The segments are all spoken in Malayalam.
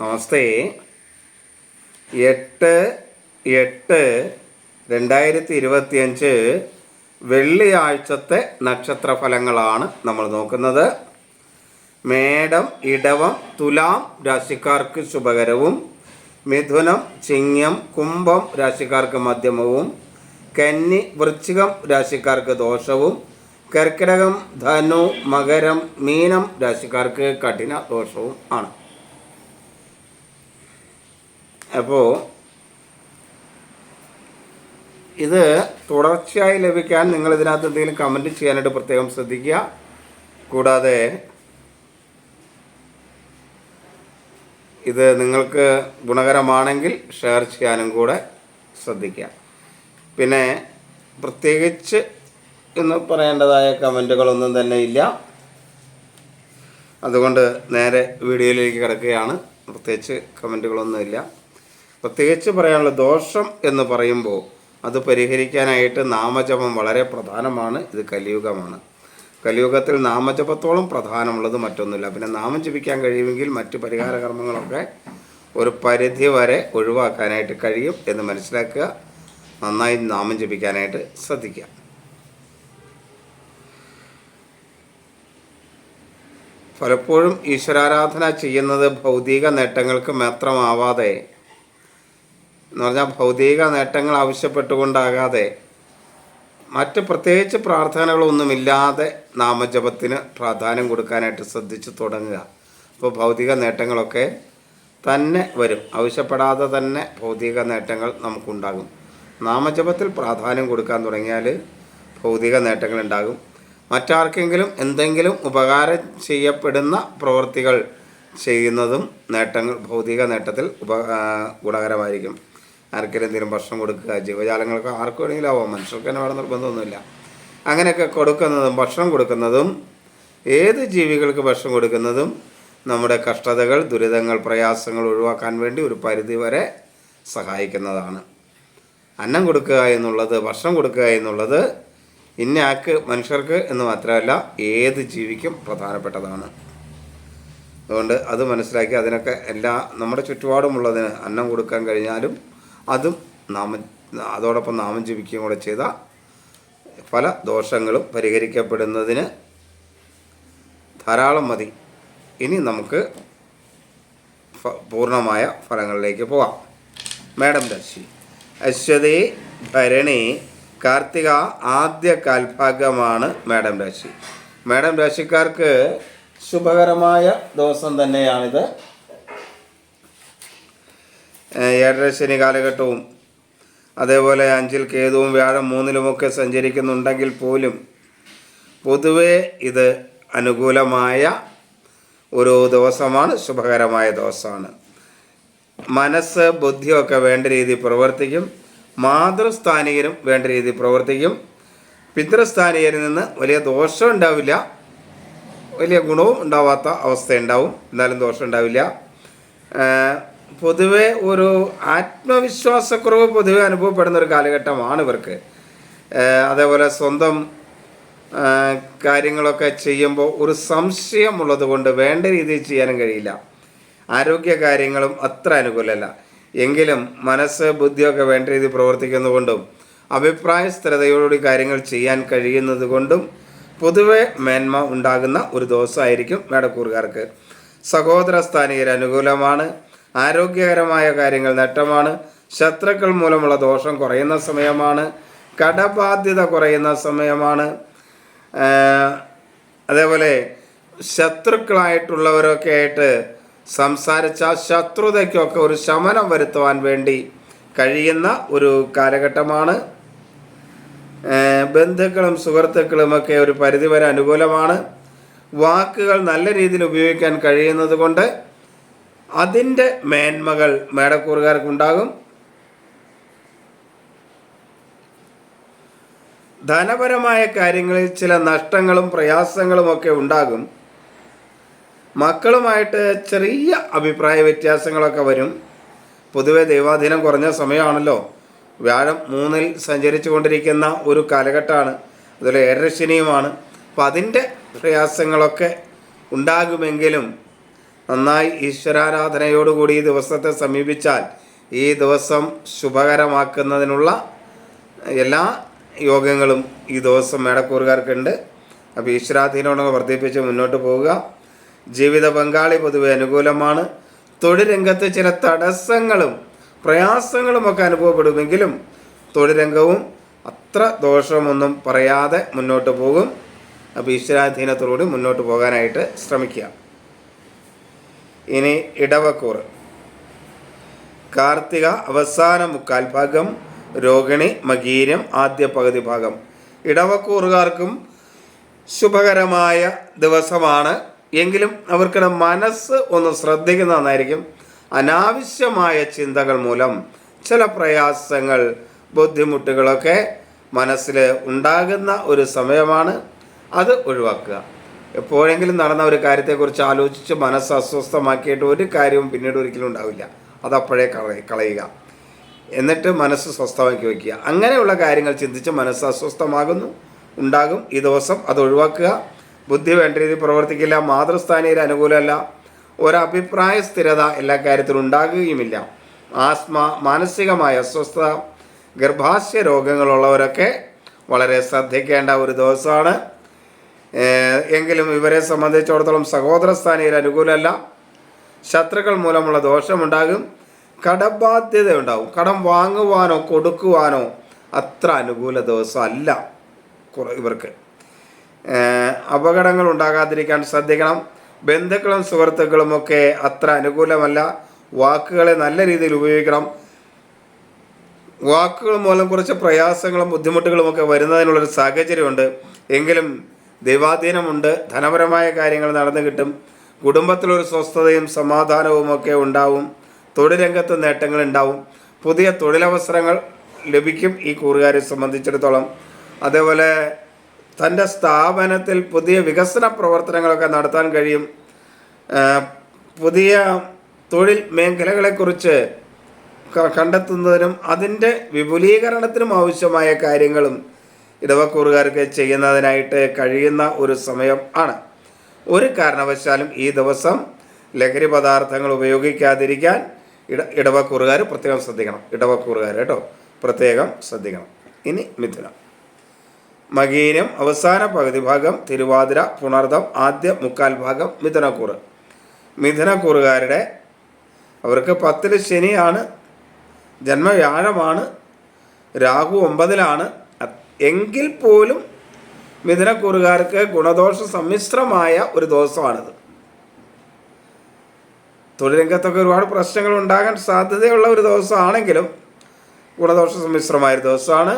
നമസ്തേ. എട്ട് എട്ട് രണ്ടായിരത്തി ഇരുപത്തിയഞ്ച് വെള്ളിയാഴ്ചത്തെ നക്ഷത്രഫലങ്ങളാണ് നമ്മൾ നോക്കുന്നത്. മേടം ഇടവം തുലാം രാശിക്കാർക്ക് ശുഭകരവും മിഥുനം ചിങ്ങം കുംഭം രാശിക്കാർക്ക് മധ്യമവും കന്നി വൃശ്ചികം രാശിക്കാർക്ക് ദോഷവും കർക്കിടകം ധനു മകരം മീനം രാശിക്കാർക്ക് കഠിന ദോഷവും ആണ്. അപ്പോൾ ഇത് തുടർച്ചയായി ലഭിക്കാൻ നിങ്ങൾ ഇതിനകത്ത് എന്തെങ്കിലും കമന്റ് ചെയ്യാനായിട്ട് പ്രത്യേകം ശ്രദ്ധിക്കുക. കൂടാതെ ഇത് നിങ്ങൾക്ക് ഗുണകരമാണെങ്കിൽ ഷെയർ ചെയ്യാനും കൂടെ ശ്രദ്ധിക്കുക. പിന്നെ പ്രത്യേകിച്ച് എന്ന് പറയേണ്ടതായ കമന്റുകളൊന്നും തന്നെ ഇല്ല. അതുകൊണ്ട് നേരെ വീഡിയോയിലേക്ക് കിടക്കുകയാണ്. പ്രത്യേകിച്ച് കമന്റുകളൊന്നുമില്ല പ്രത്യേകിച്ച് പറയാനുള്ള ദോഷം എന്ന് പറയുമ്പോൾ അത് പരിഹരിക്കാനായിട്ട് നാമജപം വളരെ പ്രധാനമാണ്. ഇത് കലിയുഗമാണ്. കലിയുഗത്തിൽ നാമജപത്തോളം പ്രധാനമുള്ളത് മറ്റൊന്നുമില്ല. പിന്നെ നാമം ജപിക്കാൻ കഴിയുമെങ്കിൽ മറ്റ് പരിഹാര കർമ്മങ്ങളൊക്കെ ഒരു പരിധി വരെ ഒഴിവാക്കാനായിട്ട് കഴിയും എന്ന് മനസ്സിലാക്കുക. നന്നായി നാമം ജപിക്കാനായിട്ട് ശ്രദ്ധിക്കുക. പലപ്പോഴും ഈശ്വരാരാധന ചെയ്യുന്നത് ഭൗതിക നേട്ടങ്ങൾക്ക് മാത്രമാവാതെ എന്ന് പറഞ്ഞാൽ ഭൗതിക നേട്ടങ്ങൾ ആവശ്യപ്പെട്ടുകൊണ്ടാകാതെ മറ്റ് പ്രത്യേകിച്ച് പ്രാർത്ഥനകളൊന്നുമില്ലാതെ നാമജപത്തിന് പ്രാധാന്യം കൊടുക്കാനായിട്ട് ശ്രദ്ധിച്ചു തുടങ്ങുക. അപ്പോൾ ഭൗതിക നേട്ടങ്ങളൊക്കെ തന്നെ വരും. ആവശ്യപ്പെടാതെ തന്നെ ഭൗതിക നേട്ടങ്ങൾ നമുക്കുണ്ടാകും. നാമജപത്തിൽ പ്രാധാന്യം കൊടുക്കാൻ തുടങ്ങിയാൽ ഭൗതിക നേട്ടങ്ങൾ ഉണ്ടാകും മറ്റാർക്കെങ്കിലും എന്തെങ്കിലും ഉപകാരം ചെയ്യപ്പെടുന്ന പ്രവൃത്തികൾ ചെയ്യുന്നതും നേട്ടങ്ങൾ ഭൗതിക നേട്ടത്തിൽ ഉപ ഗുണകരമായിരിക്കും. ആർക്കെങ്കിലും എന്തെങ്കിലും ഭക്ഷണം കൊടുക്കുക ജീവജാലങ്ങൾക്ക് ആർക്ക് വേണമെങ്കിലും ആവാം മനുഷ്യർക്ക് തന്നെ വേണം നിർബന്ധമൊന്നുമില്ല. അങ്ങനെയൊക്കെ കൊടുക്കുന്നതും ഭക്ഷണം കൊടുക്കുന്നതും ഏത് ജീവികൾക്ക് ഭക്ഷണം കൊടുക്കുന്നതും നമ്മുടെ കഷ്ടതകൾ ദുരിതങ്ങൾ പ്രയാസങ്ങൾ ഒഴിവാക്കാൻ വേണ്ടി ഒരു പരിധി വരെ സഹായിക്കുന്നതാണ്. അന്നം കൊടുക്കുക എന്നുള്ളത് ഭക്ഷണം കൊടുക്കുക എന്നുള്ളത് ഇന്ന ആക്ക് മനുഷ്യർക്ക് എന്ന് മാത്രമല്ല ഏത് ജീവിക്കും പ്രധാനപ്പെട്ടതാണ്. അതുകൊണ്ട് അത് മനസ്സിലാക്കി അതിനൊക്കെ എല്ലാ നമ്മുടെ ചുറ്റുപാടുമുള്ളതിന് അന്നം കൊടുക്കാൻ കഴിഞ്ഞാലും അതും നാമം അതോടൊപ്പം നാമം ജപിക്കുകയും കൂടെ ചെയ്ത പല ദോഷങ്ങളും പരിഹരിക്കപ്പെടുന്നതിന് ധാരാളം മതി. ഇനി നമുക്ക് പൂർണമായ ഫലങ്ങളിലേക്ക് പോവാം. മേഡം രാശി അശ്വതി ഭരണി കാർത്തിക ആദ്യ കാൽഭാഗമാണ് മേഡം രാശി. മേഡം രാശിക്കാർക്ക് ശുഭകരമായ ദിവസം തന്നെയാണിത്. ഏഴര ശനി കാലഘട്ടവും അതേപോലെ അഞ്ചിൽ കേതുവും വ്യാഴം മൂന്നിലുമൊക്കെ സഞ്ചരിക്കുന്നുണ്ടെങ്കിൽ പോലും പൊതുവെ ഇത് അനുകൂലമായ ഒരു ദിവസമാണ് ശുഭകരമായ ദിവസമാണ്. മനസ്സ് ബുദ്ധിയൊക്കെ വേണ്ട രീതിയിൽ പ്രവർത്തിക്കും മാതൃസ്ഥാനികരും വേണ്ട രീതിയിൽ പ്രവർത്തിക്കും. പിതൃസ്ഥാനികരിൽ നിന്ന് വലിയ ദോഷം ഉണ്ടാവില്ല വലിയ ഗുണവും ഉണ്ടാവാത്ത അവസ്ഥയുണ്ടാവും എന്നാലും ദോഷം ഉണ്ടാവില്ല. പൊതുവെ ഒരു ആത്മവിശ്വാസക്കുറവ് പൊതുവെ അനുഭവപ്പെടുന്ന ഒരു കാലഘട്ടമാണ് ഇവർക്ക്. അതേപോലെ സ്വന്തം കാര്യങ്ങളൊക്കെ ചെയ്യുമ്പോൾ ഒരു സംശയമുള്ളത് കൊണ്ട് വേണ്ട രീതിയിൽ ചെയ്യാനും കഴിയില്ല. ആരോഗ്യ കാര്യങ്ങളും അത്ര അനുകൂലമല്ല. എങ്കിലും മനസ്സ് ബുദ്ധിയൊക്കെ വേണ്ട രീതിയിൽ പ്രവർത്തിക്കുന്നതുകൊണ്ടും അഭിപ്രായ സ്ഥിരതയോടുകൂടി കാര്യങ്ങൾ ചെയ്യാൻ കഴിയുന്നത് കൊണ്ടും പൊതുവെ മേന്മ ഉണ്ടാകുന്ന ഒരു ദിവസമായിരിക്കും മേടക്കൂറുകാർക്ക്. സഹോദര സ്ഥാനികർ അനുകൂലമാണ്. ആരോഗ്യകരമായ കാര്യങ്ങൾ നേട്ടമാണ്. ശത്രുക്കൾ മൂലമുള്ള ദോഷം കുറയുന്ന സമയമാണ്. കടബാധ്യത കുറയുന്ന സമയമാണ്. അതേപോലെ ശത്രുക്കളായിട്ടുള്ളവരൊക്കെ ആയിട്ട് സംസാരിച്ച ശത്രുതയ്ക്കൊക്കെ ഒരു ശമനം വരുത്തുവാൻ വേണ്ടി കഴിയുന്ന ഒരു കാലഘട്ടമാണ്. ബന്ധുക്കളും സുഹൃത്തുക്കളുമൊക്കെ ഒരു പരിധിവരെ അനുകൂലമാണ്. വാക്കുകൾ നല്ല രീതിയിൽ ഉപയോഗിക്കാൻ കഴിയുന്നത് കൊണ്ട് അതിന്റെ മേന്മകൾ മേടക്കൂറുകാർക്കുണ്ടാകും. ധനപരമായ കാര്യങ്ങളിൽ ചില നഷ്ടങ്ങളും പ്രയാസങ്ങളും ഒക്കെ ഉണ്ടാകും. മക്കളുമായിട്ട് ചെറിയ അഭിപ്രായ വ്യത്യാസങ്ങളൊക്കെ വരും. പൊതുവെ ദൈവാധീനം കുറഞ്ഞ സമയമാണല്ലോ. വ്യാഴം മൂന്നിൽ സഞ്ചരിച്ചു കൊണ്ടിരിക്കുന്ന ഒരു കാലഘട്ടമാണ്. അതുപോലെ ഏഴരശനിയുമാണ് അപ്പം അതിന്റെ പ്രയാസങ്ങളൊക്കെ ഉണ്ടാകുമെങ്കിലും നന്നായി ഈശ്വരാരാധനയോടുകൂടി ഈ ദിവസത്തെ സമീപിച്ചാൽ ഈ ദിവസം ശുഭകരമാക്കുന്നതിനുള്ള എല്ലാ യോഗങ്ങളും ഈ ദിവസം മേടക്കൂറുകാർക്കുണ്ട്. അപ്പോൾ ഈശ്വരാധീനോടൊക്കെ വർദ്ധിപ്പിച്ച് മുന്നോട്ട് പോവുക. ജീവിത പങ്കാളി പൊതുവെ അനുകൂലമാണ്. തൊഴിൽ ചില തടസ്സങ്ങളും പ്രയാസങ്ങളുമൊക്കെ അനുഭവപ്പെടുമെങ്കിലും തൊഴിൽ രംഗവും അത്ര ദോഷമൊന്നും പറയാതെ മുന്നോട്ട് പോകും. അപ്പോൾ ഈശ്വരാധീനത്തോടുകൂടി മുന്നോട്ട് പോകാനായിട്ട് ശ്രമിക്കുക. ഇനി ഇടവക്കൂർ. കാർത്തിക അവസാന മുക്കാൽ ഭാഗം രോഹിണി മകീരം ആദ്യ പകുതി ഭാഗം. ഇടവക്കൂറുകാർക്കും ശുഭകരമായ ദിവസമാണ്. എങ്കിലും അവർക്കിടെ മനസ്സ് ഒന്ന് ശ്രദ്ധിക്കുന്ന നന്നായിരിക്കും അനാവശ്യമായ ചിന്തകൾ മൂലം ചില പ്രയാസങ്ങൾ ബുദ്ധിമുട്ടുകളൊക്കെ മനസ്സിൽ ഉണ്ടാകുന്ന ഒരു സമയമാണ് അത് ഒഴിവാക്കുക. എപ്പോഴെങ്കിലും നടന്ന ഒരു കാര്യത്തെക്കുറിച്ച് ആലോചിച്ച് മനസ്സ് അസ്വസ്ഥമാക്കിയിട്ട് ഒരു കാര്യവും പിന്നീട് ഒരിക്കലും ഉണ്ടാവില്ല. അതപ്പോഴേ കളയ കളയുക. എന്നിട്ട് മനസ്സ് സ്വസ്ഥമാക്കി വയ്ക്കുക. അങ്ങനെയുള്ള കാര്യങ്ങൾ ചിന്തിച്ച് മനസ്സ് അസ്വസ്ഥമാകുന്നു ഉണ്ടാകും. ഈ ദിവസം അത് ഒഴിവാക്കുക. ബുദ്ധി വേണ്ട രീതിയിൽ പ്രവർത്തിക്കില്ല. മാതൃസ്ഥാനീയർ അനുകൂലമല്ല. ഒരഭിപ്രായ സ്ഥിരത എല്ലാ കാര്യത്തിലും ഉണ്ടാകുകയുമില്ല. ആസ്മ മാനസികമായ അസ്വസ്ഥത ഗർഭാശയ രോഗങ്ങളുള്ളവരൊക്കെ വളരെ ശ്രദ്ധിക്കേണ്ട ഒരു ദിവസമാണ്. എങ്കിലും ഇവരെ സംബന്ധിച്ചിടത്തോളം സഹോദര സ്ഥാനീയർ അനുകൂലമല്ല. ശത്രുക്കൾ മൂലമുള്ള ദോഷമുണ്ടാകും. കടബാധ്യത ഉണ്ടാകും കടം വാങ്ങുവാനോ കൊടുക്കുവാനോ അത്ര അനുകൂല ദിവസം അല്ല ഇവർക്ക്. അപകടങ്ങൾ ഉണ്ടാകാതിരിക്കാൻ ശ്രദ്ധിക്കണം. ബന്ധുക്കളും സുഹൃത്തുക്കളും ഒക്കെ അത്ര അനുകൂലമല്ല. വാക്കുകളെ നല്ല രീതിയിൽ ഉപയോഗിക്കണം. വാക്കുകൾ മൂലം കുറച്ച് പ്രയാസങ്ങളും ബുദ്ധിമുട്ടുകളും ഒക്കെ വരുന്നതിനുള്ളൊരു സാഹചര്യമുണ്ട്. എങ്കിലും ദൈവാധീനമുണ്ട് ധനപരമായ കാര്യങ്ങൾ നടന്നു കിട്ടും കുടുംബത്തിലൊരു സ്വസ്ഥതയും സമാധാനവും ഒക്കെ ഉണ്ടാവും തൊഴിൽ രംഗത്ത് നേട്ടങ്ങൾ ഉണ്ടാവും. പുതിയ തൊഴിലവസരങ്ങൾ ലഭിക്കും ഈ കൂറുകാരെ സംബന്ധിച്ചിടത്തോളം. അതേപോലെ തന്റെ സ്ഥാപനത്തിൽ പുതിയ വികസന പ്രവർത്തനങ്ങളൊക്കെ നടത്താൻ കഴിയും. പുതിയ തൊഴിൽ മേഖലകളെക്കുറിച്ച് കണ്ടെത്തുന്നതിനും അതിന്റെ വിപുലീകരണത്തിനും ആവശ്യമായ കാര്യങ്ങളും ഇടവക്കൂറുകാർക്ക് ചെയ്യുന്നതിനായിട്ട് കഴിയുന്ന ഒരു സമയം ആണ്. ഒരു കാരണവശാലും ഈ ദിവസം ലഹരി പദാർത്ഥങ്ങൾ ഉപയോഗിക്കാതിരിക്കാൻ ഇട ഇടവക്കൂറുകാർ പ്രത്യേകം ശ്രദ്ധിക്കണം. ഇടവക്കൂറുകാർ കേട്ടോ പ്രത്യേകം ശ്രദ്ധിക്കണം. ഇനി മിഥുനം. മകീനം അവസാന പകുതി ഭാഗം തിരുവാതിര പുണർദം ആദ്യ മുക്കാൽ ഭാഗം മിഥുനക്കൂറ്. മിഥുനക്കൂറുകാരുടെ അവർക്ക് പത്തിൽ ശനിയാണ് ജന്മവ്യാഴമാണ് രാഹു ഒമ്പതിലാണ് എങ്കിൽ പോലും മിഥുനക്കൂറുകാർക്ക് ഗുണദോഷ സമ്മിശ്രമായ ഒരു ദിവസമാണിത്. തൊഴിൽ രംഗത്തൊക്കെ ഒരുപാട് പ്രശ്നങ്ങൾ ഉണ്ടാകാൻ സാധ്യതയുള്ള ഒരു ദിവസമാണെങ്കിലും ഗുണദോഷ സമ്മിശ്രമായ ഒരു ദിവസമാണ്.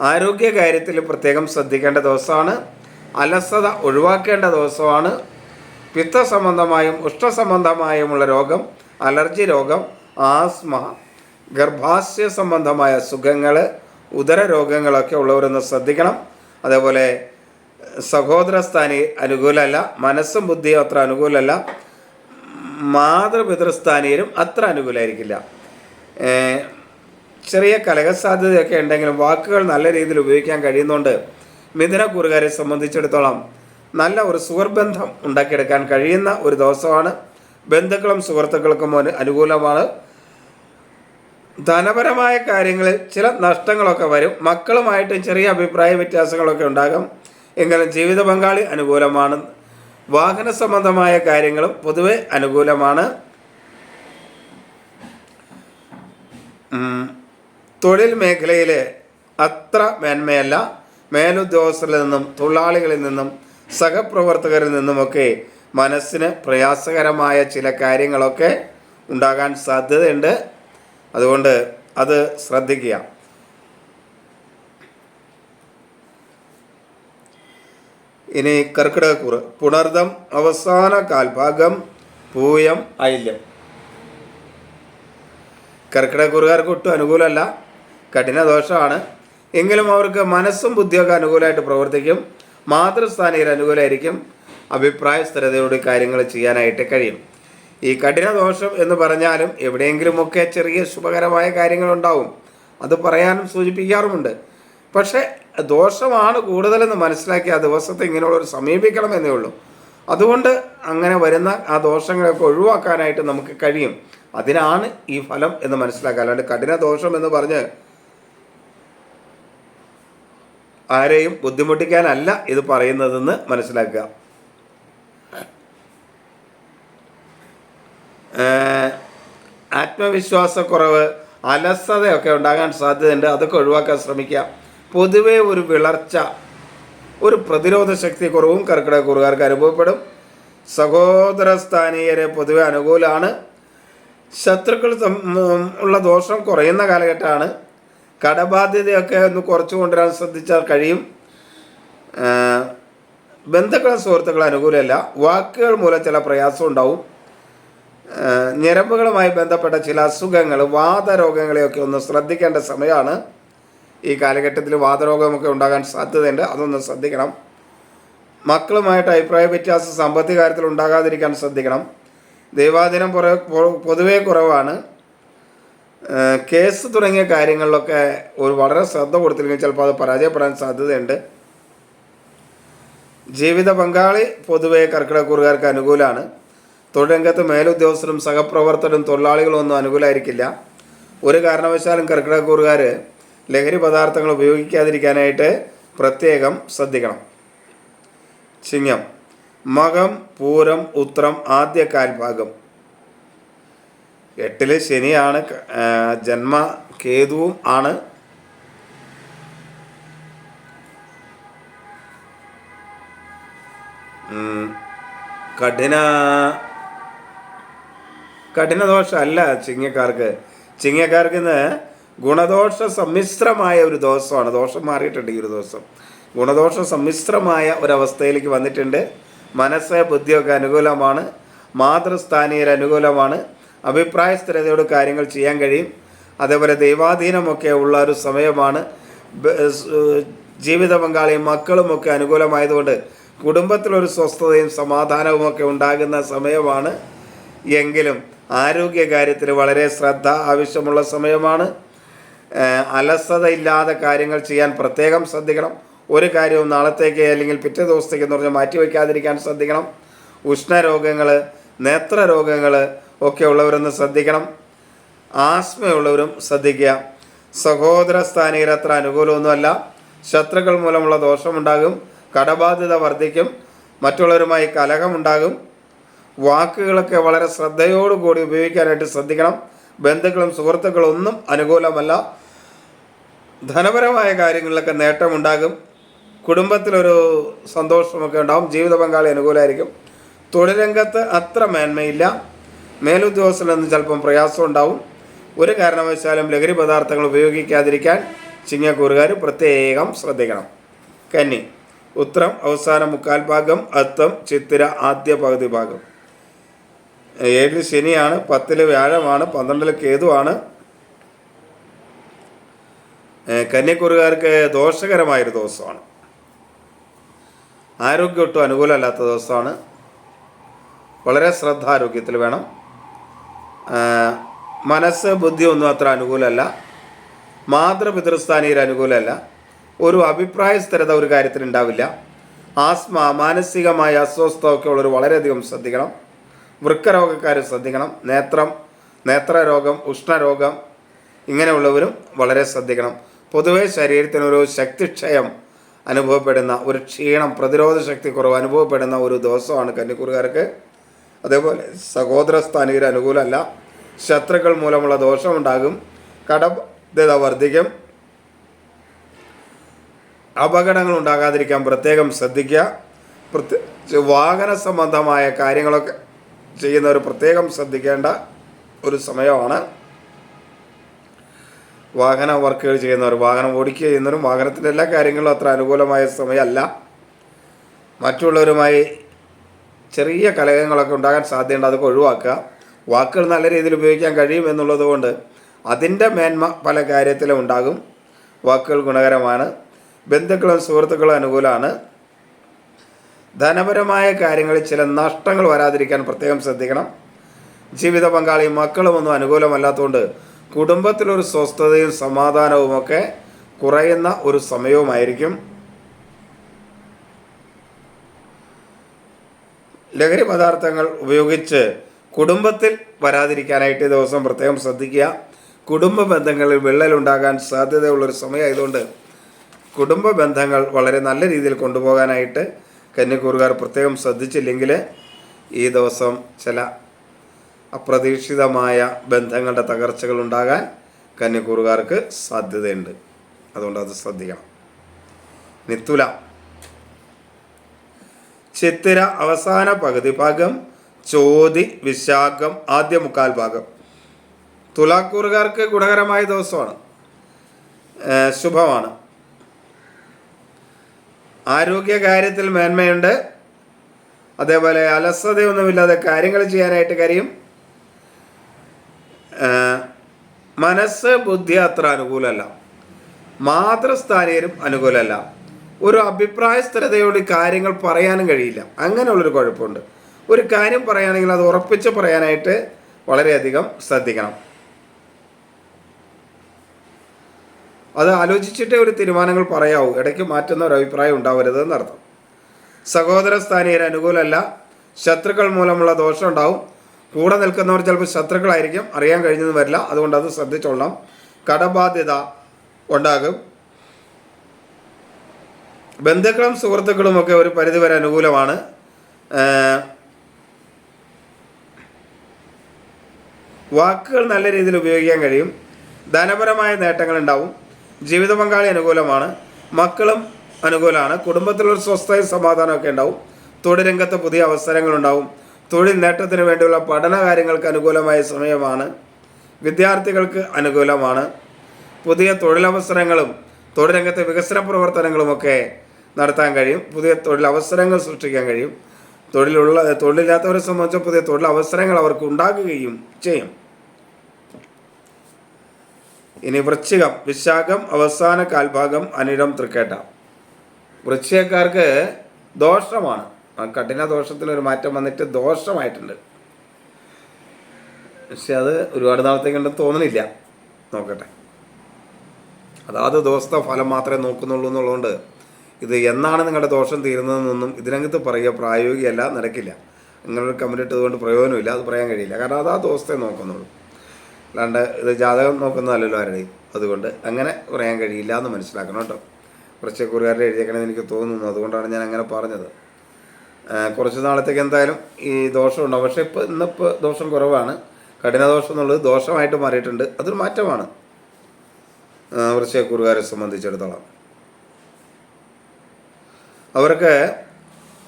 ആരോഗ്യ കാര്യത്തിൽ പ്രത്യേകം ശ്രദ്ധിക്കേണ്ട ദിവസമാണ്. അലസത ഒഴിവാക്കേണ്ട ദിവസമാണ്. പിത്ത സംബന്ധമായും ഉഷ്ണ സംബന്ധമായുമുള്ള രോഗം അലർജി രോഗം ആസ്മ ഗർഭാശയ സംബന്ധമായ സുഖങ്ങൾ ഉദര രോഗങ്ങളൊക്കെ ഉള്ളവരൊന്ന് ശ്രദ്ധിക്കണം. അതേപോലെ സഹോദര സ്ഥാനി അനുകൂലമല്ല മനസ്സും ബുദ്ധിയും അത്ര അനുകൂലമല്ല മാതൃപിതൃസ്ഥാനീയരും അത്ര അനുകൂലമായിരിക്കില്ല. ചെറിയ കലഹസാധ്യതയൊക്കെ ഉണ്ടെങ്കിലും വാക്കുകൾ നല്ല രീതിയിൽ ഉപയോഗിക്കാൻ കഴിയുന്നതുകൊണ്ട് മിഥുനക്കൂറുകാരെ സംബന്ധിച്ചിടത്തോളം നല്ല ഒരു സുഹൃബന്ധം ഉണ്ടാക്കിയെടുക്കാൻ കഴിയുന്ന ഒരു ദിവസമാണ്. ബന്ധുക്കളും സുഹൃത്തുക്കൾക്കും അനുകൂലമാണ്. ധനപരമായ കാര്യങ്ങളിൽ ചില നഷ്ടങ്ങളൊക്കെ വരും. മക്കളുമായിട്ട് ചെറിയ അഭിപ്രായ വ്യത്യാസങ്ങളൊക്കെ ഉണ്ടാകും. എങ്കിലും ജീവിത പങ്കാളി അനുകൂലമാണ്. വാഹന സംബന്ധമായ കാര്യങ്ങളും പൊതുവെ അനുകൂലമാണ്. തൊഴിൽ മേഖലയിൽ അത്ര മേന്മയല്ല. മേലുദ്യോഗസ്ഥരിൽ നിന്നും തൊഴിലാളികളിൽ നിന്നും സഹപ്രവർത്തകരിൽ നിന്നുമൊക്കെ മനസ്സിന് പ്രയാസകരമായ ചില കാര്യങ്ങളൊക്കെ ഉണ്ടാകാൻ സാധ്യതയുണ്ട്. അതുകൊണ്ട് അത് ശ്രദ്ധിക്കുക. ഇനി കർക്കിടകക്കൂറ്. പുണർദം അവസാന കാൽഭാഗം പൂയം ഐല്യം കർക്കിടകക്കുറുകാർക്ക് ഒട്ടും അനുകൂലമല്ല. കഠിന ദോഷമാണ്. എങ്കിലും അവർക്ക് മനസ്സും ബുദ്ധിയൊക്കെ അനുകൂലമായിട്ട് പ്രവർത്തിക്കും. മാതൃസ്ഥാനീയർ അനുകൂലമായിരിക്കും. അഭിപ്രായ സ്ഥിരതയോട് കാര്യങ്ങൾ ചെയ്യാനായിട്ട് കഴിയും. ഈ കഠിന ദോഷം എന്ന് പറഞ്ഞാലും എവിടെയെങ്കിലുമൊക്കെ ചെറിയ ശുഭകരമായ കാര്യങ്ങളുണ്ടാവും. അത് പറയാനും സൂചിപ്പിക്കാറുമുണ്ട്. പക്ഷേ ദോഷമാണ് കൂടുതലെന്ന് മനസ്സിലാക്കി ആ ദിവസത്തെ ഇങ്ങനെയുള്ളൊരു സമീപിക്കണമെന്നേ ഉള്ളൂ. അതുകൊണ്ട് അങ്ങനെ വരുന്ന ആ ദോഷങ്ങളൊക്കെ ഒഴിവാക്കാനായിട്ട് നമുക്ക് കഴിയും. അതിനാണ് ഈ ഫലം എന്ന് മനസ്സിലാക്കുക. അല്ലാണ്ട് കഠിന ദോഷം എന്ന് പറഞ്ഞ് ആരെയും ബുദ്ധിമുട്ടിക്കാനല്ല ഇത് പറയുന്നതെന്ന് മനസ്സിലാക്കുക. ആത്മവിശ്വാസക്കുറവ് അലസതയൊക്കെ ഉണ്ടാകാൻ സാധ്യതയുണ്ട്. അതൊക്കെ ഒഴിവാക്കാൻ ശ്രമിക്കുക പൊതുവേ ഒരു വിളർച്ച ഒരു പ്രതിരോധ ശക്തി കുറവും കർക്കിടകക്കുറുകാർക്ക് അനുഭവപ്പെടും. സഹോദര സ്ഥാനീയരെ പൊതുവെ അനുകൂലമാണ്. ശത്രുക്കൾ ഉള്ള ദോഷം കുറയുന്ന കാലഘട്ടമാണ്. കടബാധ്യതയൊക്കെ ഒന്ന് കുറച്ചു കൊണ്ടുവരാൻ ശ്രദ്ധിച്ചാൽ കഴിയും. ബന്ധുക്കളും സുഹൃത്തുക്കളും അനുകൂലമല്ല. വാക്കുകൾ മൂലം ചില പ്രയാസം ഉണ്ടാവും ഞരമ്പുകളുമായി ബന്ധപ്പെട്ട ചില അസുഖങ്ങൾ വാതരോഗങ്ങളെയൊക്കെ ഒന്ന് ശ്രദ്ധിക്കേണ്ട സമയമാണ്. ഈ കാലഘട്ടത്തിൽ വാതരോഗമൊക്കെ ഉണ്ടാകാൻ സാധ്യതയുണ്ട്. അതൊന്ന് ശ്രദ്ധിക്കണം. മക്കളുമായിട്ട് അഭിപ്രായ വ്യത്യാസം സാമ്പത്തിക കാര്യത്തിൽ ഉണ്ടാകാതിരിക്കാൻ ശ്രദ്ധിക്കണം. ദൈവാധീനം പുറ പൊതുവേ കുറവാണ്. കേസ് തുടങ്ങിയ കാര്യങ്ങളിലൊക്കെ ഒരു വളരെ ശ്രദ്ധ കൊടുത്തില്ലെങ്കിൽ ചിലപ്പോൾ അത് പരാജയപ്പെടാൻ സാധ്യതയുണ്ട്. ജീവിത പങ്കാളി പൊതുവെ കർക്കിടകക്കുറുകാർക്ക് അനുകൂലമാണ്. തൊഴിലംഗത്ത് മേലുദ്യോഗസ്ഥരും സഹപ്രവർത്തകരും തൊഴിലാളികളും ഒന്നും അനുകൂലമായിരിക്കില്ല ഒരു കാരണവശാലും കർക്കിടകക്കുറുകാർ ലഹരി പദാർത്ഥങ്ങൾ ഉപയോഗിക്കാതിരിക്കാനായിട്ട് പ്രത്യേകം ശ്രദ്ധിക്കണം. ചിങ്ങം മകം പൂരം ഉത്രം ആദ്യ കാൽഭാഗം എട്ടിൽ ശനിയാണ് ജന്മ കേതുവും ആണ്. കഠിന കഠിനദോഷമല്ല ചിങ്ങക്കാർക്ക്. ചിങ്ങക്കാർക്ക് ഇന്ന് ഗുണദോഷ സമ്മിശ്രമായ ഒരു ദോഷമാണ് ദോഷം മാറിയിട്ടുണ്ട് ഈ ഒരു ദിവസം. ഗുണദോഷ സമ്മിശ്രമായ ഒരവസ്ഥയിലേക്ക് വന്നിട്ടുണ്ട്. മനസ്സ് ബുദ്ധിയൊക്കെ അനുകൂലമാണ്. മാതൃസ്ഥാനീയർ അനുകൂലമാണ്. അഭിപ്രായ സ്ഥിരതയോട് കാര്യങ്ങൾ ചെയ്യാൻ കഴിയും. അതേപോലെ ദൈവാധീനമൊക്കെ ഉള്ള ഒരു സമയമാണ്. ജീവിത പങ്കാളിയും മക്കളുമൊക്കെ അനുകൂലമായതുകൊണ്ട് കുടുംബത്തിലൊരു സ്വസ്ഥതയും സമാധാനവും ഒക്കെ ഉണ്ടാകുന്ന സമയമാണ്. എങ്കിലും ആരോഗ്യകാര്യത്തിൽ വളരെ ശ്രദ്ധ ആവശ്യമുള്ള സമയമാണ്. അലസതയില്ലാതെ കാര്യങ്ങൾ ചെയ്യാൻ പ്രത്യേകം ശ്രദ്ധിക്കണം. ഒരു കാര്യവും നാളത്തേക്ക് അല്ലെങ്കിൽ പിറ്റേ ദിവസത്തേക്ക് എന്ന് പറഞ്ഞാൽ മാറ്റി വയ്ക്കാതിരിക്കാൻ ശ്രദ്ധിക്കണം. ഉഷ്ണരോഗങ്ങൾ നേത്രരോഗങ്ങൾ ഒക്കെ ഉള്ളവരൊന്ന് ശ്രദ്ധിക്കണം. ആസ്മയുള്ളവരും ശ്രദ്ധിക്കുക. സഹോദര സ്ഥാനീയർ അത്ര അനുകൂലമൊന്നുമല്ല. ശത്രുക്കൾ മൂലമുള്ള ദോഷമുണ്ടാകും. കടബാധ്യത വർദ്ധിക്കും. മറ്റുള്ളവരുമായി കലഹമുണ്ടാകും. വാക്കുകളൊക്കെ വളരെ ശ്രദ്ധയോടുകൂടി ഉപയോഗിക്കാനായിട്ട് ശ്രദ്ധിക്കണം. ബന്ധുക്കളും സുഹൃത്തുക്കളും ഒന്നും അനുകൂലമല്ല. ധനപരമായ കാര്യങ്ങളിലൊക്കെ നേട്ടമുണ്ടാകും. കുടുംബത്തിലൊരു സന്തോഷമൊക്കെ ഉണ്ടാകും ജീവിത പങ്കാളി അനുകൂലമായിരിക്കും തൊഴിലംഗത്ത് അത്ര മേന്മയില്ല. മേലുദ്യോഗസ്ഥരിലൊന്നും ചിലപ്പം പ്രയാസം ഉണ്ടാവും ഒരു കാരണവശാലും ലഹരി പദാർത്ഥങ്ങൾ ഉപയോഗിക്കാതിരിക്കാൻ ചിങ്ങക്കൂറുകാർ പ്രത്യേകം ശ്രദ്ധിക്കണം. കന്നി. ഉത്തരം അവസാന മുക്കാൽ ഭാഗം അത്തം ചിത്തിര ആദ്യ പകുതി ഭാഗം. ഏഴിൽ ശനിയാണ് പത്തിൽ വ്യാഴമാണ് പന്ത്രണ്ടിൽ കേതുവാണ്. കന്യക്കുറുകാർക്ക് ദോഷകരമായൊരു ദിവസമാണ്. ആരോഗ്യം ഒട്ടും അനുകൂലമല്ലാത്ത ദിവസമാണ്. വളരെ ശ്രദ്ധ ആരോഗ്യത്തിൽ വേണം മനസ്സ് ബുദ്ധി ഒന്നും അത്ര അനുകൂലമല്ല. മാതൃപിതൃസ്ഥാനീയർ അനുകൂലമല്ല. ഒരു അഭിപ്രായ സ്ഥിരത ഒരു കാര്യത്തിൽ ഉണ്ടാവില്ല ആസ്മ മാനസികമായ അസ്വസ്ഥത ഒക്കെ ഉള്ളവർ വളരെയധികം ശ്രദ്ധിക്കണം. വൃക്കരോഗക്കാർ ശ്രദ്ധിക്കണം. നേത്രം നേത്രരോഗം ഉഷ്ണരോഗം ഇങ്ങനെയുള്ളവരും വളരെ ശ്രദ്ധിക്കണം. പൊതുവെ ശരീരത്തിനൊരു ശക്തിക്ഷയം അനുഭവപ്പെടുന്ന ഒരു ക്ഷീണം പ്രതിരോധ ശക്തി കുറവ് അനുഭവപ്പെടുന്ന ഒരു ദിവസമാണ് കന്നിക്കൂറുകാർക്ക്. അതേപോലെ സഹോദര സ്ഥാനികർ അനുകൂലമല്ല. ശത്രുക്കൾ മൂലമുള്ള ദോഷമുണ്ടാകും. കടബ്ധത വർദ്ധിക്കും. അപകടങ്ങൾ ഉണ്ടാകാതിരിക്കാൻ പ്രത്യേകം ശ്രദ്ധിക്കുക. പ്രത്യേകിച്ച് വാഹന സംബന്ധമായ കാര്യങ്ങളൊക്കെ ചെയ്യുന്നവർ പ്രത്യേകം ശ്രദ്ധിക്കേണ്ട ഒരു സമയമാണ്. വാഹന വർക്കുകൾ ചെയ്യുന്നവർ വാഹനം ഓടിക്കുക ചെയ്യുന്നവരും വാഹനത്തിന്റെ എല്ലാ കാര്യങ്ങളും അത്ര അനുകൂലമായ സമയമല്ല. മറ്റുള്ളവരുമായി ചെറിയ കലഹങ്ങളൊക്കെ ഉണ്ടാകാൻ സാധ്യതയുണ്ട്. അതൊക്കെ ഒഴിവാക്കുക. വാക്കുകൾ നല്ല രീതിയിൽ ഉപയോഗിക്കാൻ കഴിയും എന്നുള്ളത് കൊണ്ട് അതിന്റെ മേന്മ പല കാര്യത്തിലും ഉണ്ടാകും. വാക്കുകൾ ഗുണകരമാണ്. ബന്ധുക്കളും സുഹൃത്തുക്കളും അനുകൂലമാണ്. ധനപരമായ കാര്യങ്ങളിൽ ചില നഷ്ടങ്ങൾ വരാതിരിക്കാൻ പ്രത്യേകം ശ്രദ്ധിക്കണം. ജീവിത പങ്കാളി മക്കളും ഒന്നും അനുകൂലമല്ലാത്തതുകൊണ്ട് കുടുംബത്തിലൊരു സ്വസ്ഥതയും സമാധാനവുമൊക്കെ കുറയുന്ന ഒരു സമയവുമായിരിക്കും. ലഹരി പദാർത്ഥങ്ങൾ ഉപയോഗിച്ച് കുടുംബത്തിൽ വരാതിരിക്കാനായിട്ട് ഈ ദിവസം പ്രത്യേകം ശ്രദ്ധിക്കുക. കുടുംബ ബന്ധങ്ങളിൽ വിള്ളലുണ്ടാകാൻ സാധ്യതയുള്ളൊരു സമയമായതുകൊണ്ട് കുടുംബ ബന്ധങ്ങൾ വളരെ നല്ല രീതിയിൽ കൊണ്ടുപോകാനായിട്ട് കന്യക്കൂറുകാർ പ്രത്യേകം ശ്രദ്ധിച്ചില്ലെങ്കിൽ ഈ ദിവസം ചില അപ്രതീക്ഷിതമായ ബന്ധങ്ങളുടെ തകർച്ചകൾ ഉണ്ടാകാൻ കന്യക്കൂറുകാർക്ക് സാധ്യതയുണ്ട്. അതുകൊണ്ട് അത് ശ്രദ്ധിക്കണം. നിത്തുല. ചിത്തിര അവസാന പകുതി ഭാഗം ചോതി വിശാഖം ആദ്യ മുക്കാൽ ഭാഗം. തുലാക്കൂറുകാർക്ക് ഗുണകരമായ ദിവസമാണ്. ശുഭമാണ്. ആരോഗ്യകാര്യത്തിൽ മേന്മയുണ്ട്. അതേപോലെ അലസതയൊന്നുമില്ലാതെ കാര്യങ്ങൾ ചെയ്യാനായിട്ട് കഴിയും മനസ്സ് ബുദ്ധി അത്ര അനുകൂലമല്ല. മാതൃസ്ഥാനീയരും അനുകൂലമല്ല. ഒരു അഭിപ്രായ സ്ഥിരതയോട് കാര്യങ്ങൾ പറയാനും കഴിയില്ല. അങ്ങനെയുള്ളൊരു കുഴപ്പമുണ്ട്. ഒരു കാര്യം പറയുകയാണെങ്കിൽ അത് ഉറപ്പിച്ച് പറയാനായിട്ട് വളരെയധികം ശ്രദ്ധിക്കണം. അത് ആലോചിച്ചിട്ടേ ഒരു തീരുമാനങ്ങൾ പറയാവൂ. ഇടയ്ക്ക് മാറ്റുന്ന ഒരു അഭിപ്രായം ഉണ്ടാവരുത് എന്നർത്ഥം. സഹോദര സ്ഥാനീയർ അനുകൂലമല്ല. ശത്രുക്കൾ മൂലമുള്ള ദോഷം ഉണ്ടാവും. കൂടെ നിൽക്കുന്നവർ ചിലപ്പോൾ ശത്രുക്കളായിരിക്കും. അറിയാൻ കഴിഞ്ഞെന്ന് വരില്ല. അതുകൊണ്ട് അത് ശ്രദ്ധിച്ചോളണം. കടബാധ്യത ഉണ്ടാകും. ബന്ധുക്കളും സുഹൃത്തുക്കളും ഒക്കെ ഒരു പരിധിവരെ അനുകൂലമാണ്. വാക്കുകൾ നല്ല രീതിയിൽ ഉപയോഗിക്കാൻ കഴിയും. ധനപരമായ നേട്ടങ്ങൾ ഉണ്ടാവും. ജീവിത പങ്കാളി അനുകൂലമാണ് മക്കളും അനുകൂലമാണ് കുടുംബത്തിലൊരു സ്വസ്ഥയും സമാധാനമൊക്കെ ഉണ്ടാവും തൊഴിൽ രംഗത്ത് പുതിയ അവസരങ്ങളുണ്ടാവും തൊഴിൽ നേട്ടത്തിന് വേണ്ടിയുള്ള പഠന കാര്യങ്ങൾക്ക് അനുകൂലമായ സമയമാണ് വിദ്യാർത്ഥികൾക്ക് അനുകൂലമാണ് പുതിയ തൊഴിലവസരങ്ങളും തൊഴിൽ രംഗത്തെ വികസന പ്രവർത്തനങ്ങളുമൊക്കെ നടത്താൻ കഴിയും പുതിയ തൊഴിലവസരങ്ങൾ സൃഷ്ടിക്കാൻ കഴിയും തൊഴിലുള്ള തൊഴിലില്ലാത്തവരെ സംബന്ധിച്ച് പുതിയ തൊഴിലവസരങ്ങൾ അവർക്ക് ഉണ്ടാകുകയും ചെയ്യും. ഇനി വൃശ്ചികം വിശാഖം അവസാന കാൽഭാഗം അനിടം തൃക്കേട്ട. വൃശ്ചികക്കാർക്ക് ദോഷമാണ്. കഠിന ദോഷത്തിൽ ഒരു മാറ്റം വന്നിട്ട് ദോഷമായിട്ടുണ്ട്. പക്ഷെ അത് ഒരുപാട് നാളത്തേക്കുണ്ടെന്ന് തോന്നുന്നില്ല. നോക്കട്ടെ. അതാത് ദിവസത്തെ ഫലം മാത്രമേ നോക്കുന്നുള്ളൂ എന്നുള്ളതുകൊണ്ട് ഇത് എന്നാണ് നിങ്ങളുടെ ദോഷം തീരുന്നതെന്നൊന്നും ഇതിനകത്ത് പറയുക പ്രായോഗികമല്ല നടക്കില്ല. നിങ്ങളൊരു കമന്റ് ഇട്ടതുകൊണ്ട് പ്രയോജനമില്ല അത് പറയാൻ കഴിയില്ല. കാരണം അതാ ദിവസത്തെ നോക്കുന്നുള്ളൂ. അല്ലാണ്ട് ഇത് ജാതകം നോക്കുന്നതല്ലല്ലോ ആരുടെയും അതുകൊണ്ട് അങ്ങനെ പറയാൻ കഴിയില്ല എന്ന് മനസ്സിലാക്കണം കേട്ടോ. കുറച്ച് കുറുകാരുടെ എഴുതിയേക്കണമെന്ന് എനിക്ക് തോന്നുന്നു. അതുകൊണ്ടാണ് ഞാൻ അങ്ങനെ പറഞ്ഞത്. കുറച്ച് നാളത്തേക്ക് എന്തായാലും ഈ ദോഷമുണ്ടാവും പക്ഷേ ഇപ്പോൾ ഇന്നിപ്പോൾ ദോഷം കുറവാണ്. കഠിന ദോഷം എന്നുള്ളത് ദോഷമായിട്ട് മാറിയിട്ടുണ്ട്. അതൊരു മാറ്റമാണ്. വൃശ്ചയക്കുറുകാരെ സംബന്ധിച്ചിടത്തോളം. അവർക്ക്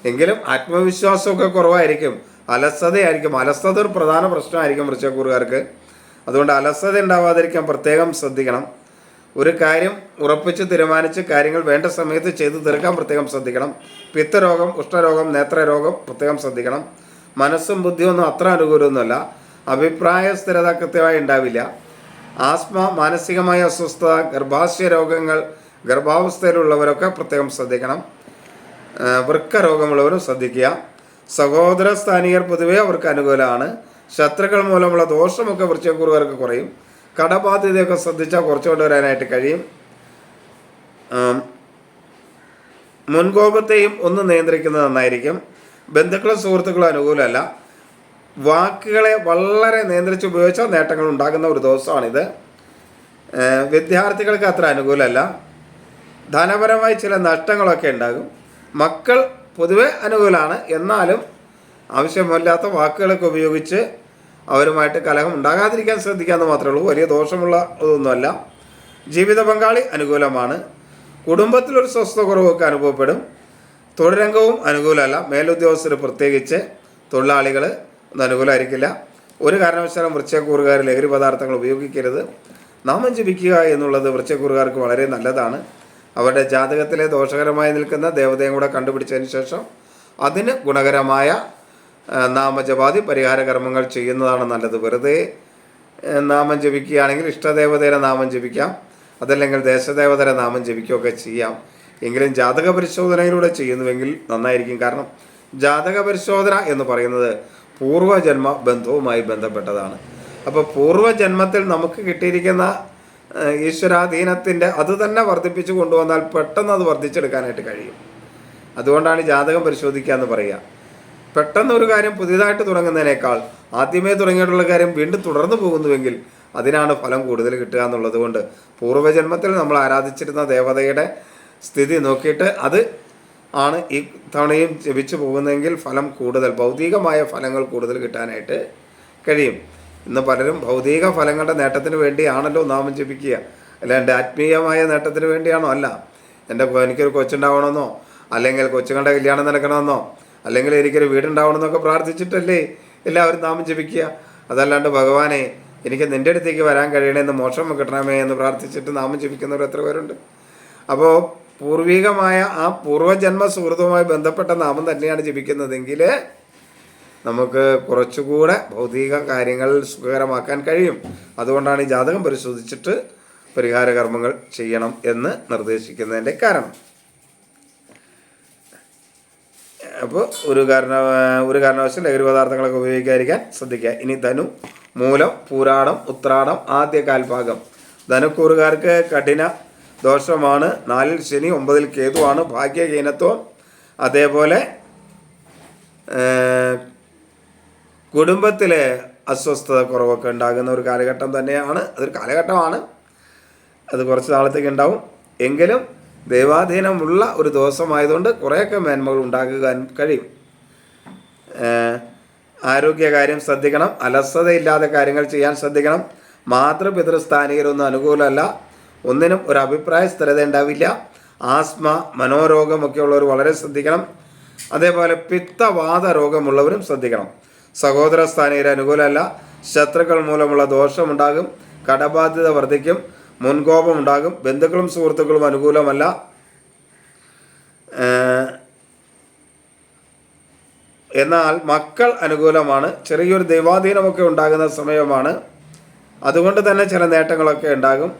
എങ്കിലും ആത്മവിശ്വാസമൊക്കെ കുറവായിരിക്കും. അലസതയായിരിക്കും. അലസത ഒരു പ്രധാന പ്രശ്നമായിരിക്കും വൃശ്ചയക്കൂറുകാർക്ക് അതുകൊണ്ട് അലസത ഉണ്ടാവാതിരിക്കാൻ പ്രത്യേകം ശ്രദ്ധിക്കണം. ഒരു കാര്യം ഉറപ്പിച്ച് തീരുമാനിച്ച് കാര്യങ്ങൾ വേണ്ട സമയത്ത് ചെയ്തു തീർക്കാൻ പ്രത്യേകം ശ്രദ്ധിക്കണം. പിത്തരോഗം ഉഷ്ണരോഗം നേത്രരോഗം പ്രത്യേകം ശ്രദ്ധിക്കണം. മനസ്സും ബുദ്ധിയൊന്നും അത്ര അനുകൂലമൊന്നുമല്ല. അഭിപ്രായ സ്ഥിരത കൃത്യമായി ഉണ്ടാവില്ല. ആസ്മ മാനസികമായ അസ്വസ്ഥത ഗർഭാശയ രോഗങ്ങൾ ഗർഭാവസ്ഥയിലുള്ളവരൊക്കെ പ്രത്യേകം ശ്രദ്ധിക്കണം. വൃക്ക രോഗമുള്ളവരും ശ്രദ്ധിക്കുക. സഹോദര സ്ഥാനീയർ പൊതുവെ അവർക്ക് അനുകൂലമാണ്. ശത്രുക്കൾ മൂലമുള്ള ദോഷമൊക്കെ വൃശ്ചയക്കുറുകാർക്ക് കുറയും. കടബാധ്യതയൊക്കെ ശ്രദ്ധിച്ചാൽ കുറച്ചു വരാനായിട്ട് കഴിയും. മുൻകോപത്തെയും ഒന്ന് നിയന്ത്രിക്കുന്നത് നന്നായിരിക്കും. ബന്ധുക്കളും സുഹൃത്തുക്കളും അനുകൂലമല്ല. വാക്കുകളെ വളരെ നിയന്ത്രിച്ച് ഉപയോഗിച്ചാൽ നേട്ടങ്ങൾ ഉണ്ടാകുന്ന ഒരു ദിവസമാണിത്. വിദ്യാർത്ഥികൾക്ക് അത്ര അനുകൂലമല്ല. ധനപരമായി ചില നഷ്ടങ്ങളൊക്കെ ഉണ്ടാകും. മക്കൾ പൊതുവെ അനുകൂലമാണ്. എന്നാലും ആവശ്യമില്ലാത്ത വാക്കുകളൊക്കെ ഉപയോഗിച്ച് അവരുമായിട്ട് കലഹം ഉണ്ടാകാതിരിക്കാൻ ശ്രദ്ധിക്കാമെന്ന് മാത്രമേ ഉള്ളൂ. വലിയ ദോഷമുള്ള ഇതൊന്നുമല്ല. ജീവിത പങ്കാളി അനുകൂലമാണ്. കുടുംബത്തിലൊരു സ്വസ്ഥ കുറവൊക്കെ അനുഭവപ്പെടും. തൊഴിലംഗവും അനുകൂലമല്ല. മേലുദ്യോഗസ്ഥർ പ്രത്യേകിച്ച് തൊഴിലാളികൾ ഒന്നും അനുകൂലമായിരിക്കില്ല. ഒരു കാരണവശാലും വൃക്ഷക്കൂറുകാർ ലഹരി പദാർത്ഥങ്ങൾ ഉപയോഗിക്കരുത്. നാമം ജപിക്കുക എന്നുള്ളത് വൃക്ഷക്കൂറുകാർക്ക് വളരെ നല്ലതാണ്. അവരുടെ ജാതകത്തിലെ ദോഷകരമായി നിൽക്കുന്ന ദേവതയും കൂടെ കണ്ടുപിടിച്ചതിന് ശേഷം അതിന് ഗുണകരമായ നാമജപാതി പരിഹാര കർമ്മങ്ങൾ ചെയ്യുന്നതാണ് നല്ലത്. വെറുതെ നാമം ജപിക്കുകയാണെങ്കിൽ ഇഷ്ടദേവതയുടെ നാമം ജപിക്കാം. അതല്ലെങ്കിൽ ദേശദേവതയുടെ നാമം ജപിക്കുകയൊക്കെ ചെയ്യാം. എങ്കിലും ജാതക പരിശോധനയിലൂടെ ചെയ്യുന്നുവെങ്കിൽ നന്നായിരിക്കും. കാരണം ജാതക പരിശോധന എന്ന് പറയുന്നത് പൂർവജന്മ ബന്ധവുമായി ബന്ധപ്പെട്ടതാണ്. അപ്പോൾ പൂർവജന്മത്തിൽ നമുക്ക് കിട്ടിയിരിക്കുന്ന ഈശ്വരാധീനത്തിന്റെ അത് തന്നെ വർദ്ധിപ്പിച്ചു കൊണ്ടുവന്നാൽ പെട്ടെന്ന് അത് വർദ്ധിച്ചെടുക്കാനായിട്ട് കഴിയും. അതുകൊണ്ടാണ് ജാതകം പരിശോധിക്കുക എന്ന് പറയുക. പെട്ടെന്ന് ഒരു കാര്യം പുതിയതായിട്ട് തുടങ്ങുന്നതിനേക്കാൾ ആദ്യമേ തുടങ്ങിയിട്ടുള്ള കാര്യം വീണ്ടും തുടർന്നു പോകുന്നുവെങ്കിൽ അതിനാണ് ഫലം കൂടുതൽ കിട്ടുക എന്നുള്ളത് കൊണ്ട് പൂർവജന്മത്തിൽ നമ്മൾ ആരാധിച്ചിരുന്ന ദേവതയുടെ സ്ഥിതി നോക്കിയിട്ട് അത് ആണ് ഈ തവണയും ജപിച്ചു പോകുന്നതെങ്കിൽ ഫലം കൂടുതൽ ഭൗതികമായ ഫലങ്ങൾ കൂടുതൽ കിട്ടാനായിട്ട് കഴിയും. ഇന്ന് പലരും ഭൗതിക ഫലങ്ങളുടെ നേട്ടത്തിന് വേണ്ടിയാണല്ലോ നാമം ജപിക്കുക. അല്ലാണ്ട് ആത്മീയമായ നേട്ടത്തിന് വേണ്ടിയാണോ? അല്ല. എന്റെ എനിക്കൊരു കൊച്ചുണ്ടാവണമെന്നോ? അല്ലെങ്കിൽ കൊച്ചുങ്ങളുടെ കല്യാണം നടക്കണമെന്നോ? അല്ലെങ്കിൽ എനിക്കൊരു വീടുണ്ടാവണമെന്നൊക്കെ പ്രാർത്ഥിച്ചിട്ടല്ലേ എല്ലാവരും നാമം ജപിക്കുക. അതല്ലാണ്ട് ഭഗവാനെ എനിക്ക് നിന്റെ അടുത്തേക്ക് വരാൻ കഴിയണമെന്ന് മോക്ഷം കിട്ടണമേ എന്ന് പ്രാർത്ഥിച്ചിട്ട് നാമം ജപിക്കുന്നവർ എത്ര പേരുണ്ട്? അപ്പോൾ പൂർവികമായ ആ പൂർവജന്മ സുഹൃത്തുമായി ബന്ധപ്പെട്ട നാമം തന്നെയാണ് ജപിക്കുന്നതെങ്കിൽ നമുക്ക് കുറച്ചുകൂടെ ഭൗതിക കാര്യങ്ങൾ സുഖകരമാക്കാൻ കഴിയും. അതുകൊണ്ടാണ് ഈ ജാതകം പരിശോധിച്ചിട്ട് പരിഹാര കർമ്മങ്ങൾ ചെയ്യണം എന്ന് നിർദ്ദേശിക്കുന്നതിന്റെ കാരണം. അപ്പോൾ ഒരു കാരണ ഒരു കാരണവശാലും ലഹരി പദാർത്ഥങ്ങളൊക്കെ ഉപയോഗിക്കാതിരിക്കാൻ ശ്രദ്ധിക്കുക. ഇനി ധനു മൂലം പൂരാടം ഉത്രാടം ആദ്യ കാൽഭാഗം. ധനുക്കൂറുകാർക്ക് കഠിന ദോഷമാണ്. നാലിൽ ശനി ഒമ്പതിൽ കേതുവാണ് ഭാഗ്യഹീനത്വം അതേപോലെ കുടുംബത്തിലെ അസ്വസ്ഥത കുറവൊക്കെ ഉണ്ടാകുന്ന ഒരു കാലഘട്ടം തന്നെയാണ്. അതൊരു കാലഘട്ടമാണ്. അത് കുറച്ച് നാളത്തേക്ക് ഉണ്ടാവും. എങ്കിലും ദൈവാധീനമുള്ള ഒരു ദിവസമായതുകൊണ്ട് കുറേയൊക്കെ മേന്മകൾ ഉണ്ടാക്കുക കഴിയും. ആരോഗ്യകാര്യം ശ്രദ്ധിക്കണം അലസതയില്ലാതെ കാര്യങ്ങൾ ചെയ്യാൻ ശ്രദ്ധിക്കണം. മാതൃപിതൃസ്ഥാനികരൊന്നും അനുകൂലമല്ല. ഒന്നിനും ഒരു അഭിപ്രായ സ്ഥിരത ഉണ്ടാവില്ല. ആസ്മ മനോരോഗമൊക്കെ ഉള്ളവർ വളരെ ശ്രദ്ധിക്കണം. അതേപോലെ പിത്തവാത രോഗമുള്ളവരും ശ്രദ്ധിക്കണം. സഹോദര സ്ഥാനികർ അനുകൂലമല്ല. ശത്രുക്കൾ മൂലമുള്ള ദോഷമുണ്ടാകും. കടബാധ്യത വർദ്ധിക്കും. മുൻകോപമുണ്ടാകും. ബന്ധുക്കളും സുഹൃത്തുക്കളും അനുകൂലമല്ല. എന്നാൽ മക്കൾ അനുകൂലമാണ്. ചെറിയൊരു ദൈവാധീനമൊക്കെ ഉണ്ടാകുന്ന സമയമാണ്. അതുകൊണ്ട് തന്നെ ചില നേട്ടങ്ങളൊക്കെ ഉണ്ടാകും.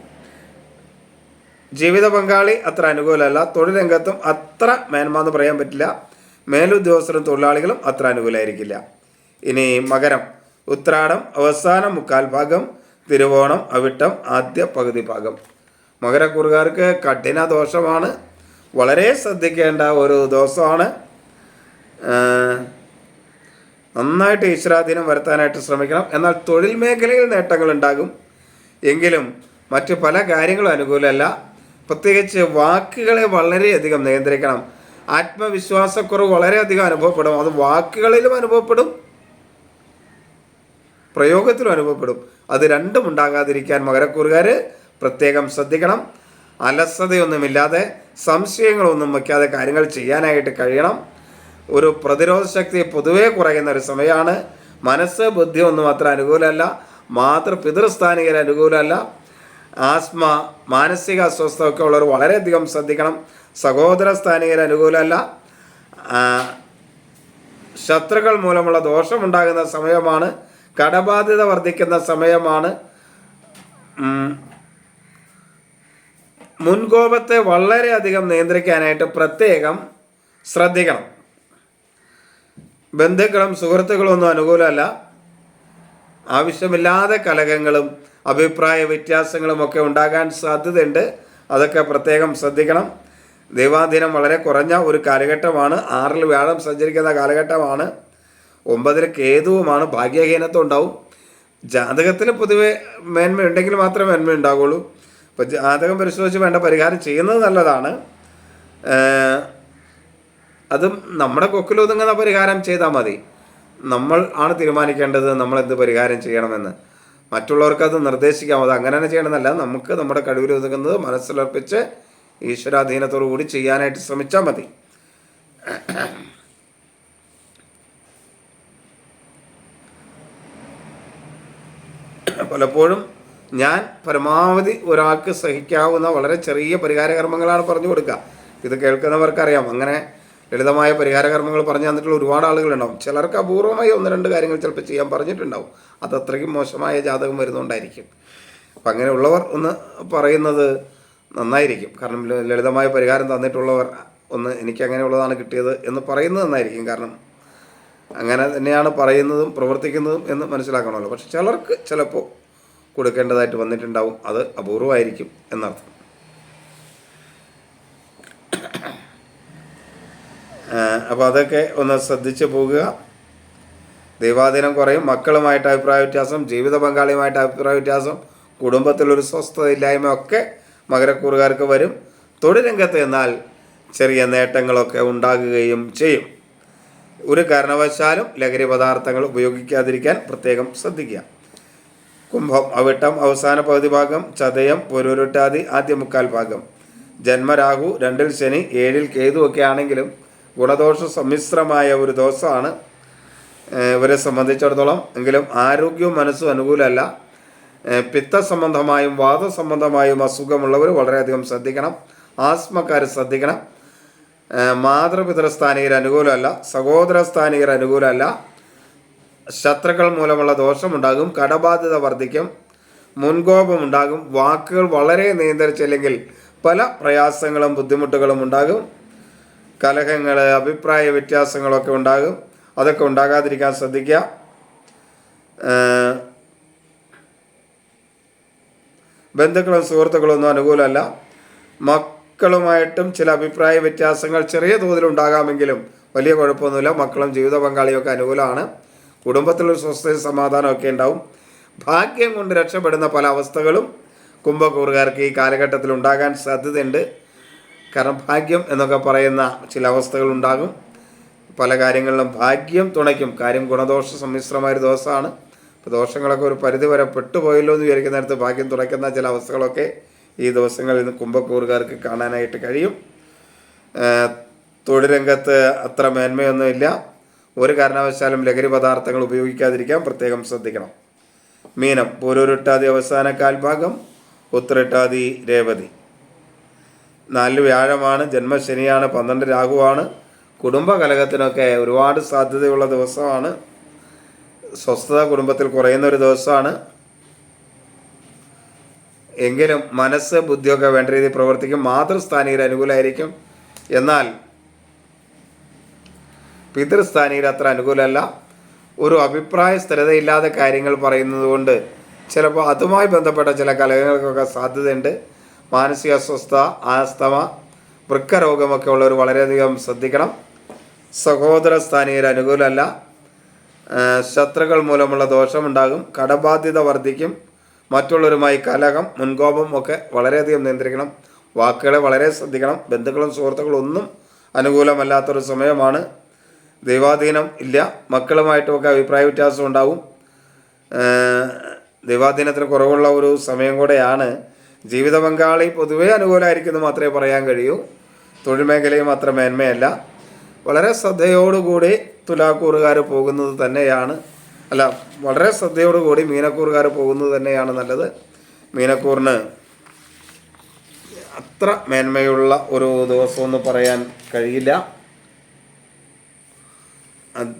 ജീവിത പങ്കാളി അത്ര അനുകൂലമല്ല. തൊഴിൽ രംഗത്തും അത്ര മേന്മ എന്ന് പറയാൻ പറ്റില്ല. മേലുദ്യോഗസ്ഥരും തൊഴിലാളികളും അത്ര അനുകൂലമായിരിക്കില്ല. ഇനി മകരം ഉത്രാടം അവസാനം മുക്കാൽ ഭാഗം. തിരുവോണം അവിട്ടം ആദ്യ പകുതി ഭാഗം. മകരക്കുറുകാർക്ക് കഠിന ദോഷമാണ്. വളരെ ശ്രദ്ധിക്കേണ്ട ഒരു ദോഷമാണ്. നന്നായിട്ട് ഈശ്വരാധീനം വരുത്താനായിട്ട് ശ്രമിക്കണം. എന്നാൽ തൊഴിൽ മേഖലയിൽ നേട്ടങ്ങൾ ഉണ്ടാകും. എങ്കിലും മറ്റ് പല കാര്യങ്ങളും അനുകൂലമല്ല. പ്രത്യേകിച്ച് വാക്കുകളെ വളരെയധികം നിയന്ത്രിക്കണം. ആത്മവിശ്വാസക്കുറവ് വളരെയധികം അനുഭവപ്പെടും. അത് വാക്കുകളിലും അനുഭവപ്പെടും. പ്രയോഗത്തിലും അനുഭവപ്പെടും. അത് രണ്ടും ഉണ്ടാകാതിരിക്കാൻ മകരക്കൂറുകാർ പ്രത്യേകം ശ്രദ്ധിക്കണം. അലസതയൊന്നുമില്ലാതെ സംശയങ്ങളൊന്നും വയ്ക്കാതെ കാര്യങ്ങൾ ചെയ്യാനായിട്ട് കഴിയണം. ഒരു പ്രതിരോധ ശക്തി പൊതുവേ കുറയുന്ന ഒരു സമയമാണ്. മനസ്സ് ബുദ്ധി ഒന്നും അത്ര അനുകൂലമല്ല. മാതൃ പിതൃസ്ഥാനികർ അനുകൂലമല്ല. ആസ്മ മാനസിക അസ്വസ്ഥത ഒക്കെ ഉള്ളവർ വളരെയധികം ശ്രദ്ധിക്കണം. സഹോദര സ്ഥാനികർ അനുകൂലമല്ല. ശത്രുക്കൾ മൂലമുള്ള ദോഷമുണ്ടാകുന്ന സമയമാണ് കടബാധ്യത വർദ്ധിക്കുന്ന സമയമാണ് മുൻകോപത്തെ വളരെയധികം നിയന്ത്രിക്കാനായിട്ട് പ്രത്യേകം ശ്രദ്ധിക്കണം. ബന്ധുക്കളും സുഹൃത്തുക്കളും ഒന്നും അനുകൂലമല്ല. ആവശ്യമില്ലാതെ കലഹങ്ങളും അഭിപ്രായ വ്യത്യാസങ്ങളും ഒക്കെ ഉണ്ടാകാൻ സാധ്യതയുണ്ട്. അതൊക്കെ പ്രത്യേകം ശ്രദ്ധിക്കണം. ദൈവാധീനം വളരെ കുറഞ്ഞ ഒരു കാലഘട്ടമാണ്. ആറിൽ വ്യാഴം സഞ്ചരിക്കുന്ന കാലഘട്ടമാണ്. ഒമ്പതിൽ കേതുവുമാണ് ഭാഗ്യഹീനത്വം ഉണ്ടാവും? ജാതകത്തിൽ പൊതുവെ മേന്മ ഉണ്ടെങ്കിൽ മാത്രമേ മേന്മ ഉണ്ടാവുള്ളൂ. അപ്പോൾ ജാതകം പരിശോധിച്ച് വേണ്ട പരിഹാരം ചെയ്യുന്നത് നല്ലതാണ്. അതും നമ്മുടെ കൊക്കിലൊതുങ്ങുന്ന പരിഹാരം ചെയ്താൽ മതി. നമ്മൾ ആണ് തീരുമാനിക്കേണ്ടത് നമ്മൾ എന്ത് പരിഹാരം ചെയ്യണമെന്ന്. മറ്റുള്ളവർക്ക് അത് നിർദ്ദേശിക്കാം. അത് അങ്ങനെ തന്നെ ചെയ്യണമെന്നല്ല. നമുക്ക് നമ്മുടെ കഴിവിൽ ഒതുങ്ങുന്നത് മനസ്സിലർപ്പിച്ച് ഈശ്വരാധീനത്തോടു കൂടി ചെയ്യാനായിട്ട് ശ്രമിച്ചാൽ മതി. പലപ്പോഴും ഞാൻ പരമാവധി ഒരാൾക്ക് സഹിക്കാവുന്ന വളരെ ചെറിയ പരിഹാര കർമ്മങ്ങളാണ് പറഞ്ഞു കൊടുക്കുക. ഇത് കേൾക്കുന്നവർക്കറിയാം. അങ്ങനെ ലളിതമായ പരിഹാര കർമ്മങ്ങൾ പറഞ്ഞു തന്നിട്ടുള്ള ഒരുപാട് ആളുകളുണ്ടാവും. ചിലർക്ക് അപൂർവമായി ഒന്ന് രണ്ട് കാര്യങ്ങൾ ചിലപ്പോൾ ചെയ്യാൻ പറഞ്ഞിട്ടുണ്ടാവും. അത് അത്രയ്ക്കും മോശമായ ജാതകം വരുന്നുണ്ടായിരിക്കും. അപ്പം അങ്ങനെയുള്ളവർ ഒന്ന് പറയുന്നത് നന്നായിരിക്കും. കാരണം ലളിതമായ പരിഹാരം തന്നിട്ടുള്ളവർ ഒന്ന് എനിക്ക് അങ്ങനെയുള്ളതാണ് കിട്ടിയത് എന്ന് പറയുന്നത് നന്നായിരിക്കും. കാരണം അങ്ങനെ തന്നെയാണ് പറയുന്നതും പ്രവർത്തിക്കുന്നതും എന്ന് മനസ്സിലാക്കണമല്ലോ. പക്ഷെ ചിലർക്ക് ചിലപ്പോൾ കൊടുക്കേണ്ടതായിട്ട് വന്നിട്ടുണ്ടാവും. അത് അപൂർവമായിരിക്കും എന്നർത്ഥം. അപ്പോൾ അതൊക്കെ ഒന്ന് ശ്രദ്ധിച്ച് പോകുക. ദൈവാധീനം കുറയും. മക്കളുമായിട്ട് അഭിപ്രായ വ്യത്യാസം ജീവിത പങ്കാളിയുമായിട്ട് അഭിപ്രായ വ്യത്യാസം കുടുംബത്തിലൊരു സ്വസ്ഥതയില്ലായ്മ ഒക്കെ മകരക്കൂറുകാർക്ക് വരും. തൊഴിൽ രംഗത്ത് എന്നാൽ ചെറിയ നേട്ടങ്ങളൊക്കെ ഉണ്ടാകുകയും ചെയ്യും. ഒരു കാരണവശാലും ലഹരി പദാർത്ഥങ്ങൾ ഉപയോഗിക്കാതിരിക്കാൻ പ്രത്യേകം ശ്രദ്ധിക്കുക. കുംഭം അവിട്ടം അവസാന പകുതി ഭാഗം ചതയം പൊരുരുട്ടാതി ആദ്യ മുക്കാൽ ഭാഗം. ജന്മരാഹു രണ്ടിൽ ശനി ഏഴിൽ കേതു ഒക്കെ ആണെങ്കിലും ഗുണദോഷ സമ്മിശ്രമായ ഒരു ദോഷമാണ് ഇവരെ സംബന്ധിച്ചിടത്തോളം. എങ്കിലും ആരോഗ്യവും മനസ്സും അനുകൂലമല്ല. പിത്ത സംബന്ധമായും വാദ സംബന്ധമായും അസുഖമുള്ളവർ വളരെയധികം ശ്രദ്ധിക്കണം. ആസ്മക്കാർ ശ്രദ്ധിക്കണം. ഏഹ് മാതൃപിതൃസ്ഥാനീയർ അനുകൂലമല്ല സഹോദര സ്ഥാനികർ അനുകൂലമല്ല. ശത്രുക്കൾ മൂലമുള്ള ദോഷമുണ്ടാകും കടബാധ്യത വർദ്ധിക്കും മുൻകോപമുണ്ടാകും വാക്കുകൾ വളരെ നിയന്ത്രിച്ചില്ലെങ്കിൽ പല പ്രയാസങ്ങളും ബുദ്ധിമുട്ടുകളും ഉണ്ടാകും കലഹങ്ങൾ അഭിപ്രായ വ്യത്യാസങ്ങളൊക്കെ ഉണ്ടാകും അതൊക്കെ ഉണ്ടാകാതിരിക്കാൻ ശ്രദ്ധിക്കുക ബന്ധുക്കളും സുഹൃത്തുക്കളൊന്നും അനുകൂലമല്ല. അനുകൂലമല്ല മക്കളുമായിട്ടും ചില അഭിപ്രായ വ്യത്യാസങ്ങൾ ചെറിയ തോതിൽ ഉണ്ടാകാമെങ്കിലും വലിയ കുഴപ്പമൊന്നുമില്ല. മക്കളും ജീവിത പങ്കാളിയൊക്കെ അനുകൂലമാണ്. കുടുംബത്തിലൊരു സ്വസ്ഥയും സമാധാനമൊക്കെ ഉണ്ടാവും. ഭാഗ്യം കൊണ്ട് രക്ഷപ്പെടുന്ന പല അവസ്ഥകളും കുംഭക്കൂറുകാർക്ക് ഈ കാലഘട്ടത്തിൽ ഉണ്ടാകാൻ സാധ്യതയുണ്ട്. കാരണം ഭാഗ്യം എന്നൊക്കെ പറയുന്ന ചില അവസ്ഥകൾ ഉണ്ടാകും. പല കാര്യങ്ങളിലും ഭാഗ്യം തുണയ്ക്കും. കാര്യം ഗുണദോഷ സമ്മിശ്രമായൊരു ദോഷമാണ് അപ്പോൾ ദോഷങ്ങളൊക്കെ ഒരു പരിധി വരെ പെട്ടുപോയല്ലോ എന്ന് വിചാരിക്കുന്ന നേരത്ത് ഭാഗ്യം തുണയ്ക്കുന്ന ചില അവസ്ഥകളൊക്കെ ഈ ദിവസങ്ങളിൽ നിന്ന് കുംഭക്കൂറുകാർക്ക് കാണാനായിട്ട് കഴിയും. തൊഴിലംഗത്ത് അത്ര മേന്മയൊന്നുമില്ല. ഒരു കാരണവശാലും ലഹരി പദാർത്ഥങ്ങൾ ഉപയോഗിക്കാതിരിക്കാൻ പ്രത്യേകം ശ്രദ്ധിക്കണം. മീനം പൂരൂരുട്ടാതി അവസാന കാൽഭാഗം ഉത്തരട്ടാതി രേവതി. നാല് വ്യാഴമാണ് ജന്മശനിയാണ് പന്ത്രണ്ട് രാഹുവാണ്. കുടുംബ കലഹത്തിനൊക്കെ ഒരുപാട് സാധ്യതയുള്ള ദിവസമാണ്. സ്വസ്ഥത കുടുംബത്തിൽ കുറയുന്ന ഒരു ദിവസമാണ്. എങ്കിലും മനസ്സ് ബുദ്ധിയൊക്കെ വേണ്ട രീതിയിൽ പ്രവർത്തിക്കും. മാതൃസ്ഥാനീയർ അനുകൂലമായിരിക്കും എന്നാൽ പിതൃസ്ഥാനീയർ അത്ര അനുകൂലമല്ല. ഒരു അഭിപ്രായ സ്ഥിരതയില്ലാതെ കാര്യങ്ങൾ പറയുന്നത് കൊണ്ട് ചിലപ്പോൾ അതുമായി ബന്ധപ്പെട്ട ചില കലഹങ്ങൾക്കൊക്കെ സാധ്യതയുണ്ട്. മാനസിക അസ്വസ്ഥ ആസ്തമ വൃക്കരോഗമൊക്കെ ഉള്ളവർ വളരെയധികം ശ്രദ്ധിക്കണം. സഹോദര സ്ഥാനീയർ അനുകൂലമല്ല. ശത്രുക്കൾ മൂലമുള്ള ദോഷമുണ്ടാകും. കടബാധ്യത വർദ്ധിക്കും. മറ്റുള്ളവരുമായി കലഹം മുൻകോപം ഒക്കെ വളരെയധികം നിയന്ത്രിക്കണം. വാക്കുകളെ വളരെ ശ്രദ്ധിക്കണം. ബന്ധുക്കളും സുഹൃത്തുക്കളും ഒന്നും അനുകൂലമല്ലാത്തൊരു സമയമാണ്. ദൈവാധീനം ഇല്ല. മക്കളുമായിട്ടുമൊക്കെ അഭിപ്രായ വ്യത്യാസം ഉണ്ടാവും. ദൈവാധീനത്തിന് കുറവുള്ള ഒരു സമയം കൂടെയാണ്. ജീവിത പങ്കാളി പൊതുവേ അനുകൂലമായിരിക്കുന്നു മാത്രമേ പറയാൻ കഴിയൂ. തൊഴിൽ മേഖലയും അത്ര മേന്മയല്ല. വളരെ ശ്രദ്ധയോടുകൂടി തുലാക്കൂറുകാർ പോകുന്നത് തന്നെയാണ്. അല്ല വളരെ ശ്രദ്ധയോടുകൂടി മീനക്കൂറുകാർ പോകുന്നത് തന്നെയാണ് നല്ലത്. മീനക്കൂറിന് അത്ര മേന്മയുള്ള ഒരു ദിവസമെന്ന് പറയാൻ കഴിയില്ല.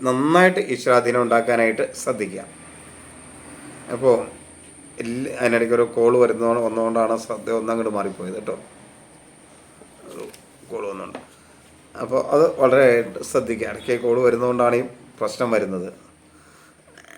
നന്നായിട്ട് ഈശ്വരാധീനം ഉണ്ടാക്കാനായിട്ട് ശ്രദ്ധിക്കുക. അപ്പോൾ എല്ലാ അതിനിടയ്ക്ക് ഒരു കോൾ വരുന്നതുകൊണ്ട് വന്നുകൊണ്ടാണ് ശ്രദ്ധ ഒന്നങ്ങോട്ട് മാറിപ്പോയത് കേട്ടോ. കോൾ വന്നുകൊണ്ട് അപ്പോൾ അത് വളരെ ശ്രദ്ധിക്കുക. ഇടയ്ക്ക് കോൾ വരുന്നതുകൊണ്ടാണ് ഈ പ്രശ്നം വരുന്നത്.